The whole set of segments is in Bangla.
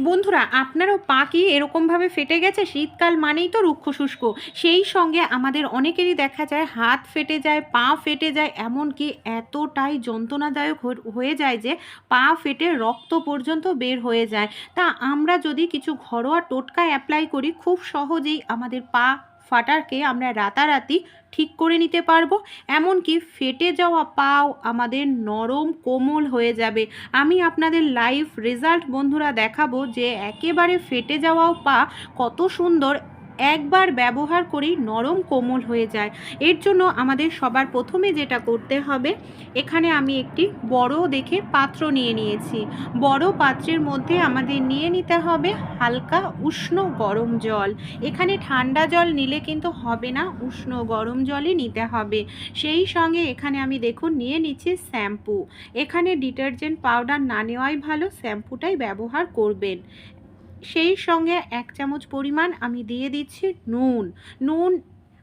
বন্ধুরা, আপনারও পা কি এরকমভাবে ফেটে গেছে? শীতকাল মানেই তো রুক্ষ শুষ্ক। সেই সঙ্গে আমাদের অনেকেরই দেখা যায়, হাত ফেটে যায়, পা ফেটে যায়, এমনকি এতটাই যন্ত্রণাদায়ক হয়ে- যায় যে পা ফেটে রক্ত পর্যন্ত বের হয়ে যায়। তা আমরা যদি কিছু ঘরোয়া টোটকা অ্যাপ্লাই করি, খুব সহজেই আমাদের পা ফাটাকে আমরা রাতারাতি ঠিক করে নিতে পারব। এমনকি ফেটে যাওয়া পাও আমাদের নরম কোমল হয়ে যাবে। আমি আপনাদের লাইভ রেজাল্ট বন্ধুরা দেখাবো যে একেবারে ফেটে যাওয়াও পা কত সুন্দর একবার ব্যবহার করেই নরম কোমল হয়ে যায়। এর জন্য আমাদের সবার প্রথমে যেটা করতে হবে, এখানে আমি একটি বড় দেখে পাত্র নিয়ে নিয়েছি। বড় পাত্রের মধ্যে আমাদের নিয়ে নিতে হবে হালকা উষ্ণ গরম জল। এখানে ঠান্ডা জল নিলে কিন্তু হবে না, উষ্ণ গরম জলই নিতে হবে। সেই সঙ্গে এখানে আমি দেখুন নিয়ে নিচ্ছি শ্যাম্পু। এখানে ডিটারজেন্ট পাউডার না নেওয়াই ভালো, শ্যাম্পুটাই ব্যবহার করবেন। সেই সঙ্গে এক চামচ পরিমাণ আমি দিয়ে দিচ্ছি নুন। নুন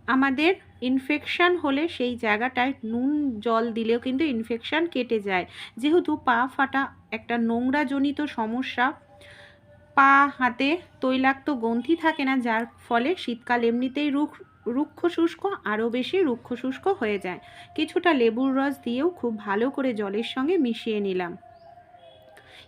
আমাদের ইনফেকশান হলে সেই জায়গাটায় নুন জল দিলেও কিন্তু ইনফেকশান কেটে যায়। যেহেতু পা ফাটা একটা নোংরাজনিত সমস্যা, পা হাতে তৈলাক্ত গ্রন্থি থাকে না, যার ফলে শীতকাল এমনিতেই রুখ, রুক্ষ শুষ্ক, আরও বেশি রুক্ষ শুষ্ক হয়ে যায়। কিছুটা লেবুর রস দিয়েও খুব ভালো করে জলের সঙ্গে মিশিয়ে নিলাম।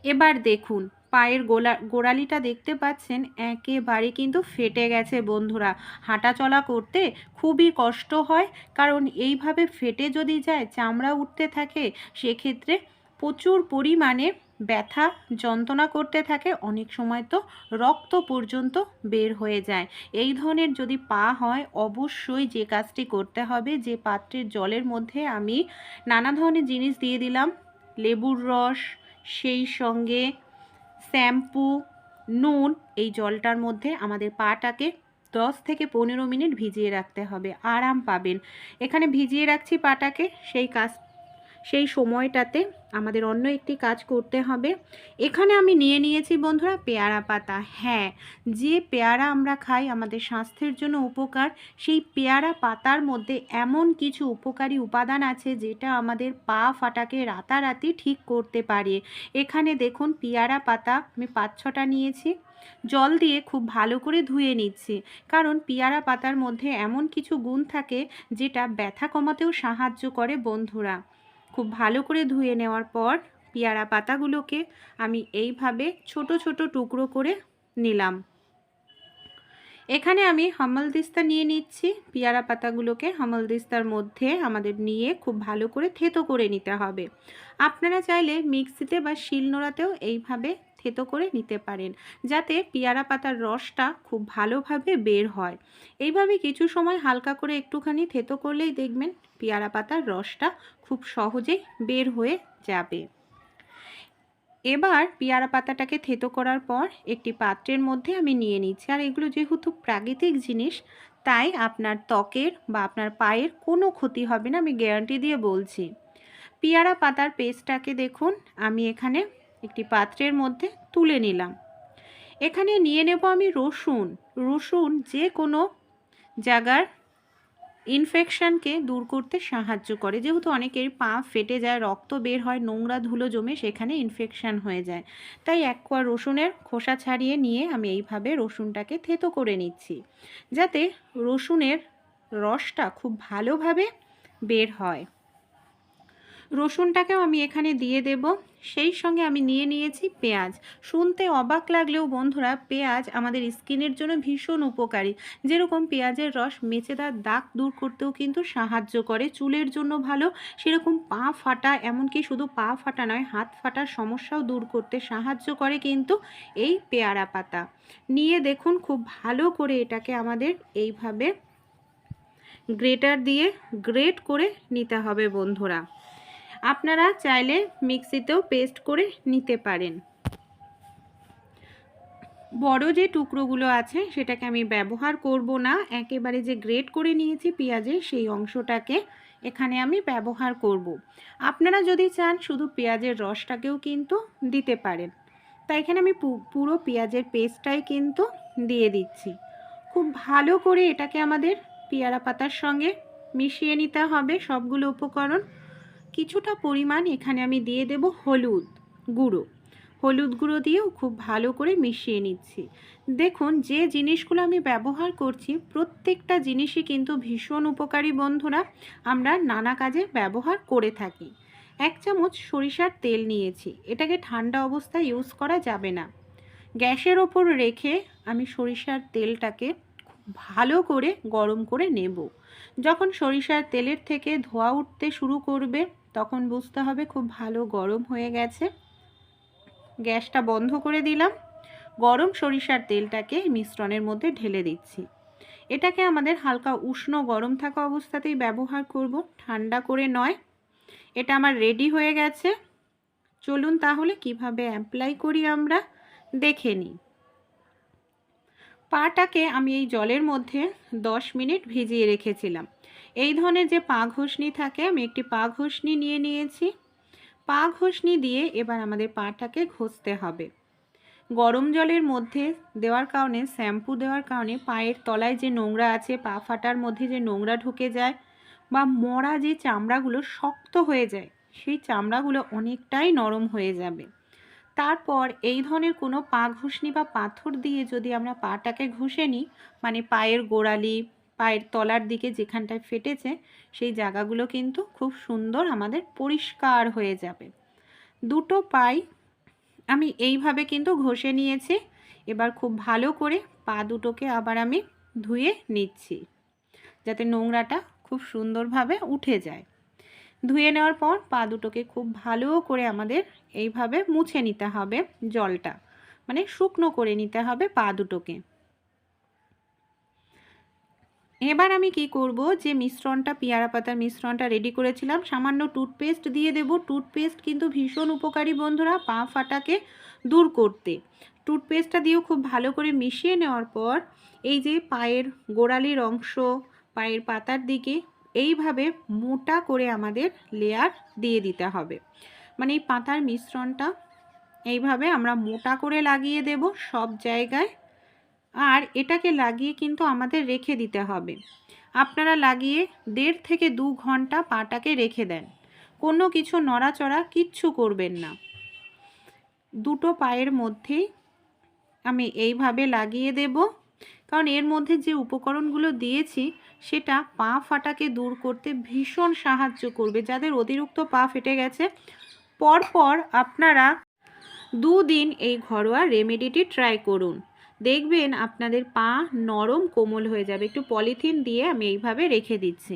এবার দেখুন পায়ের গোলা, গোড়ালিটা দেখতে পাচ্ছেন একেবারে কিন্তু ফেটে গেছে বন্ধুরা। হাঁটা চলা করতে খুবই কষ্ট হয়, কারণ এইভাবে ফেটে যদি যায়, চামড়া উঠতে থাকে, সেক্ষেত্রে প্রচুর পরিমাণে ব্যথা, যন্ত্রণা করতে থাকে, অনেক সময় তো রক্ত পর্যন্ত বের হয়ে যায়। এই ধরনের যদি পা হয়, অবশ্যই যে কাজটি করতে হবে, যে পাত্রের জলের মধ্যে আমি নানা ধরনের জিনিস দিয়ে দিলাম, লেবুর রস, সেই সঙ্গে শ্যাম্পু, নুন, এই জলটার মধ্যে আমাদের পাটাকে দশ থেকে পনেরো মিনিট ভিজিয়ে রাখতে হবে। আরাম পাবেন। এখানে ভিজিয়ে রাখছি পাটাকে, সেই কাজ সেই সময়টাতে আমাদের অন্য একটি কাজ করতে হবে। এখানে আমি নিয়ে নিয়েছি বন্ধুরা পেয়ারা পাতা। হ্যাঁ যে পেয়ারা আমরা খাই আমাদের স্বাস্থ্যের জন্য উপকার, সেই পেয়ারা পাতার মধ্যে এমন কিছু উপকারী উপাদান আছে যেটা আমাদের পা ফাটাকে রাতারাতি ঠিক করতে পারে। এখানে দেখুন পেয়ারা পাতা আমি পাঁচ ছটা নিয়েছি। জল দিয়ে খুব ভালো করে ধুয়ে নিচ্ছি। কারণ পেয়ারা পাতার মধ্যে এমন কিছু গুণ থাকে যেটা ব্যথা কমাতেও সাহায্য করে বন্ধুরা। খুব ভালো করে ধুয়ে নেওয়ার পর পেয়ারা পাতাগুলোকে আমি এইভাবে ছোট ছোট টুকরো করে নিলাম। এখানে আমি হামলদিস্তা নিয়ে নিচ্ছি। পেয়ারা পাতাগুলোকে হামলদিস্তার মধ্যে আমাদের নিয়ে খুব ভালো করে থেতো করে নিতে হবে। আপনারা চাইলে মিক্সিতে বা শিল নোড়াতেও এইভাবে থেতো করে নিতে পারেন, যাতে পেয়ারা পাতার রসটা খুব ভালোভাবে বের হয়। এইভাবে কিছু সময় হালকা করে একটুখানি থেতো করলেই দেখবেন পেয়ারা পাতার রসটা খুব সহজেই বের হয়ে যাবে। এবার পেয়ারা পাতাটাকে থেতো করার পর একটি পাত্রের মধ্যে আমি নিয়ে নিচ্ছি। আর এগুলো যেহেতু প্রাকৃতিক জিনিস, তাই আপনার ত্বকের বা আপনার পায়ের কোনো ক্ষতি হবে না, আমি গ্যারান্টি দিয়ে বলছি। পেয়ারা পাতার পেস্টটাকে দেখুন, আমি এখানে একটি পাত্রের মধ্যে তুলে নিলাম। এখানে নিয়ে নেব আমি রসুন। রসুন যে কোনো জায়গার ইনফেকশানকে দূর করতে সাহায্য করে। যেহেতু অনেকের পা ফেটে যায়, রক্ত বের হয়, নোংরা ধুলো জমে সেখানে ইনফেকশান হয়ে যায়। তাই এক কোয়া রসুনের খোসা ছাড়িয়ে নিয়ে আমি এইভাবে রসুনটাকে থেতো করে নিচ্ছি। যাতে রসুনের রসটা খুব ভালোভাবে বের হয়। রসুনটাকেও আমি এখানে দিয়ে দেব। সেই সঙ্গে আমি নিয়ে নিয়েছি পেঁয়াজ। শুনতে অবাক লাগলেও বন্ধুরা, পেঁয়াজ আমাদের স্কিনের জন্য ভীষণ উপকারী। যেরকম পেঁয়াজের রস মেচেদার দাগ দূর করতেও কিন্তু সাহায্য করে, চুলের জন্য ভালো। সেরকম পা ফাটা, এমনকি শুধু পা ফাটা নয়, হাত ফাটার সমস্যাও দূর করতে সাহায্য করে কিন্তু এই পেয়ারা পাতা। নিয়ে দেখুন খুব ভালো করে এটাকে আমাদের এইভাবে গ্রেটার দিয়ে, গ্রেট করে নিতে হবে বন্ধুরা। আপনারা চাইলে মিক্সিতেও পেস্ট করে নিতে পারেন। বড় যে টুকরোগুলো আছে, সেটাকে আমি ব্যবহার করব না। একেবারে যে গ্রেট করে নিয়েছি পেঁয়াজের, সেই অংশটাকে এখানে আমি ব্যবহার করব। আপনারা যদি চান, শুধু পেঁয়াজের রসটাকেও কিন্তু দিতে পারেন। তাই এখানে আমি পুরো পেঁয়াজের পেস্টটাই কিন্তু দিয়ে দিচ্ছি। খুব ভালো করে এটাকে আমাদের পেয়ারা পাতার সঙ্গে মিশিয়ে নিতে হবে সবগুলো উপকরণ। কিছুটা পরিমাণ এখানে আমি দিয়ে দেব হলুদ গুঁড়ো। হলুদ গুঁড়ো দিয়েও খুব ভালো করে মিশিয়ে নিচ্ছি। দেখুন, যে জিনিসগুলো আমি ব্যবহার করছি, প্রত্যেকটা জিনিসই কিন্তু ভীষণ উপকারী বন্ধুরা। আমরা নানা কাজে ব্যবহার করে থাকি। এক চামচ সরিষার তেল নিয়েছি। এটাকে ঠান্ডা অবস্থায় ইউজ করা যাবে না। গ্যাসের ওপর রেখে আমি সরিষার তেলটাকে ভালো করে গরম করে নেব। যখন সরিষার তেলের থেকে ধোয়া উঠতে শুরু করবে, তখন বুঝতে হবে খুব ভালো গরম হয়ে গেছে। গ্যাসটা বন্ধ করে দিলাম। গরম সরিষার তেলটাকে মিশ্রণের মধ্যে ঢেলে দিচ্ছি। এটাকে আমাদের হালকা উষ্ণ গরম থাকা অবস্থাতেই ব্যবহার করব, ঠান্ডা করে নয়। এটা আমার রেডি হয়ে গেছে। চলুন তাহলে কীভাবে অ্যাপ্লাই করি আমরা, দেখে নিই। পাটাকে আমি এই জলের মধ্যে 10 মিনিট ভিজিয়ে রেখেছিলাম। এই ধরনের যে পা ঘষনি থাকে, আমি একটি পা ঘষনি নিয়ে নিয়েছি। পা ঘষনি দিয়ে এবার আমাদের পাটাকে ঘষতে হবে। গরম জলের মধ্যে দেওয়ার কারণে, শ্যাম্পু দেওয়ার কারণে পায়ের তলায় যে নোংরা আছে, পা ফাটার মধ্যে যে নোংরা ঢুকে যায় বা মরা যে চামড়াগুলো শক্ত হয়ে যায়, সেই চামড়াগুলো অনেকটাই নরম হয়ে যাবে। তারপর এই ধরনের কোনো পা ঘষনি বা পাথর দিয়ে যদি আমরা পাটাকে ঘষে নিই মানে পায়ের গোড়ালি, পায়ের তলার দিকে যেখানটায় ফেটেছে, সেই জায়গাগুলো কিন্তু খুব সুন্দর আমাদের পরিষ্কার হয়ে যাবে। দুটো পাই আমি এইভাবে কিন্তু ঘষে নিয়েছি, এবার খুব ভালো করে পা দুটোকে আবার আমি ধুয়ে নিচ্ছি, যাতে নোংরাটা খুব সুন্দরভাবে উঠে যায়। ধুয়ে নেওয়ার পর পা দুটোকে খুব ভালো করে আমাদের এইভাবে মুছে নিতে হবে জলটা। মানে শুকনো করে নিতে হবে পা দুটোকে। এবার আমি কি করব? যে মিশ্রণটা, পেয়ারা পাতার মিশ্রণটা রেডি করেছিলাম, সামান্য টুথপেস্ট দিয়ে দেব। টুথপেস্ট কিন্তু ভীষণ উপকারী বন্ধুরা পা ফাটাকে দূর করতে। টুথপেস্টটা দিয়েও খুব ভালো করে মিশিয়ে নেওয়ার পর এই যে পায়ের গোড়ালির অংশ, পায়ের পাতার দিকে এইভাবে মোটা করে আমাদের লেয়ার দিয়ে দিতে হবে। মানে এই পাতার মিশ্রণটা এইভাবে আমরা মোটা করে লাগিয়ে দেব সব জায়গায়। আর এটাকে লাগিয়ে কিন্তু আমাদের রেখে দিতে হবে। আপনারা লাগিয়ে দেড় থেকে দু ঘণ্টা পাটাকে রেখে দেন। কোনো কিছু নড়াচড়া কিচ্ছু করবেন না। দুটো পায়ের মধ্যেই আমি এইভাবে লাগিয়ে দেব। কারণ এর মধ্যে যে উপকরণগুলো দিয়েছি, সেটা পা ফাটাকে দূর করতে ভীষণ সাহায্য করবে। যাদের অতিরিক্ত পা ফেটে গেছে, পরপর আপনারা দুদিন এই ঘরোয়া রেমেডিটি ট্রাই করুন। দেখবেন আপনাদের পা নরম কোমল হয়ে যাবে। একটু পলিথিন দিয়ে আমি এইভাবে রেখে দিচ্ছি।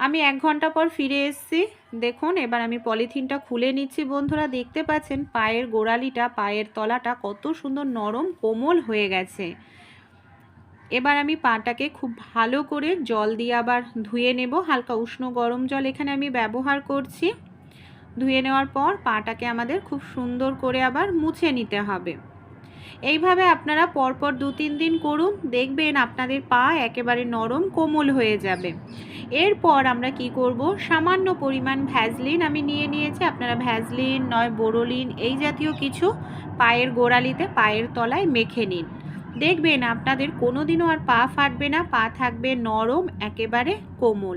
আমি এক ঘণ্টা পর ফিরে এসেছি। দেখুন, এবার আমি পলিথিনটা খুলে নিচ্ছি। বন্ধুরা, দেখতে পাচ্ছেন পায়ের গোড়ালিটা, পায়ের তলাটা কত সুন্দর নরম কোমল হয়ে গেছে। এবার আমি পাটাকে খুব ভালো করে জল দিয়ে আবার ধুয়ে নেব। হালকা উষ্ণ গরম জল এখানে আমি ব্যবহার করছি। ধুয়ে নেওয়ার পর পাটাকে আমাদের খুব সুন্দর করে আবার মুছে নিতে হবে। এইভাবে আপনারা পরপর দু তিন দিন করুন, দেখবেন আপনাদের পা একেবারে নরম, কোমল হয়ে যাবে। এরপর আমরা কি করব? সামান্য পরিমাণ ভ্যাজলিন আমি নিয়ে নিয়েছি। আপনারা ভ্যাজলিন নয় বোরোলিন এই জাতীয় কিছু পায়ের গোড়ালিতে, পায়ের তলায় মেখে নিন। দেখবেন আপনাদের কোনো দিনও আর পা ফাটবে না পা থাকবে নরম একেবারে কোমল।